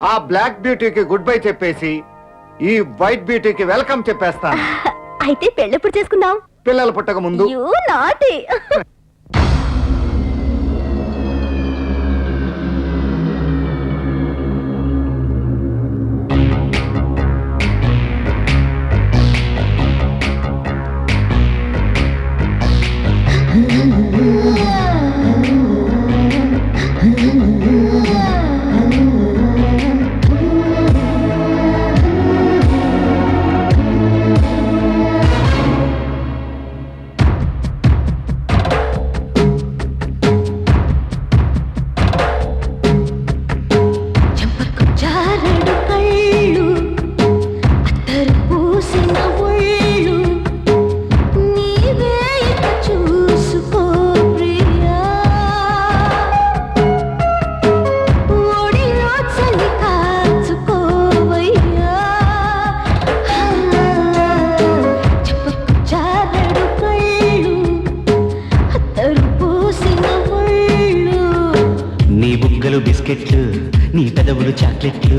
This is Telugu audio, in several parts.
ఆ బ్లాక్ బ్యూటీకి గుడ్ బై చెప్పేసి ఈ వైట్ బ్యూటీకి వెల్కమ్ చెప్పేస్తాను. అయితే పెళ్ళెప్పుడు చేసుకుందాం? పిల్లలు పుట్టక ముందు. You naughty. బుగ్గలు నీ పెదవులు చాక్లెట్లు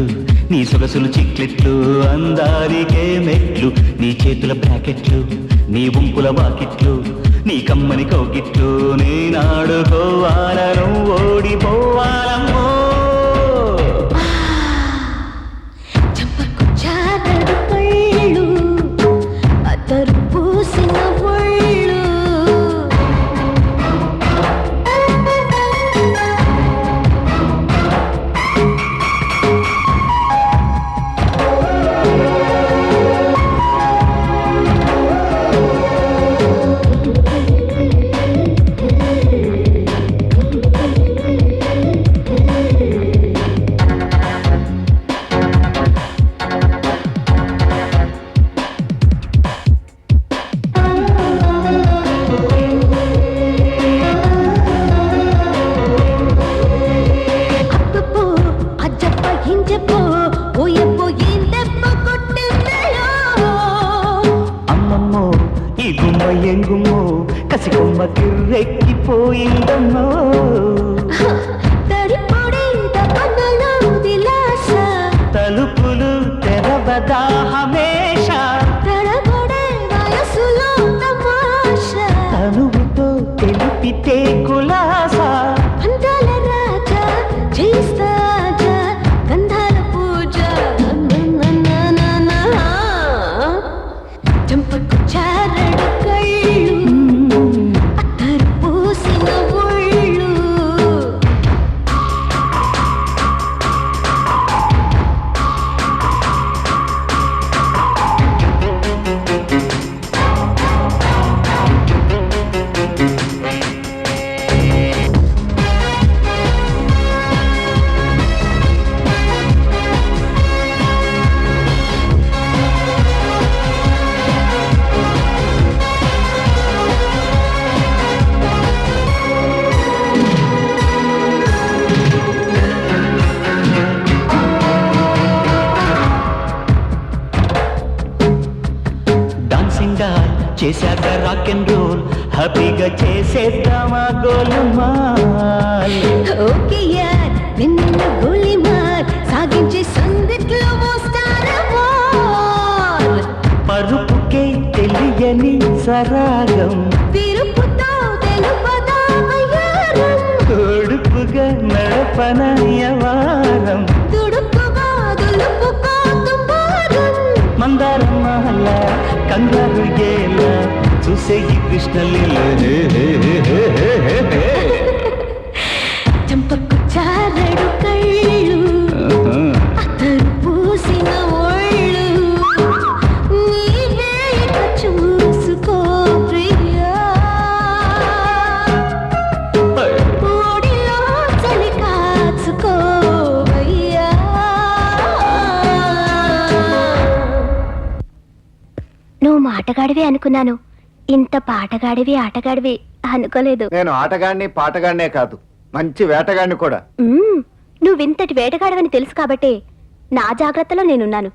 నీ సొగసులు చిక్లెట్లు అందానికే మెట్లు నీ చేతుల బ్రాకెట్లు నీ ఉంపుల వాకిట్లు నీ కమ్మని కోకిట్లు నేనాడుకోవాలను ఓడిపోవాలమ్మో. ఇంజప్పో ఓయప్పో ఏం దెబ్బ కొట్టిందయో అమ్మమ్మో ఈ గుమ్మ ఎంగుమ్మో కసి కొమ్మ కిర్రెక్కిపోయిందమ్మో తడిపొడి దపనలో దిలాస తలుపులు తెరవదా హమేష తనువుతో తెలిపితే కులాసా. రాజా చేస్తాజా చేశాక రాక్ అండ్ రోల్ హ్యాపీగా చేసేద్దామా గోలుమాల్ ఓకే యార్ సాగించే సందిట్లో పరుపుకే తెలియని సరాగం. తిరుపుతో తెలుపదా తోడుపుగా మందారం కంగారు ఏలా చూసే ఈ కృష్ణలీల హే, నువ్వు మాటగాడివే అనుకున్నాను. ఇంత పాటగాడివి ఆటగాడివి అనుకోలేదు. నేను ఆటగాడిని పాటగాడినే కాదు. మంచి వేటగాడిని కూడా. నువ్వింతటి వేటగాడవని తెలుసు కాబట్టే నా జాగ్రత్తలో నేనున్నాను.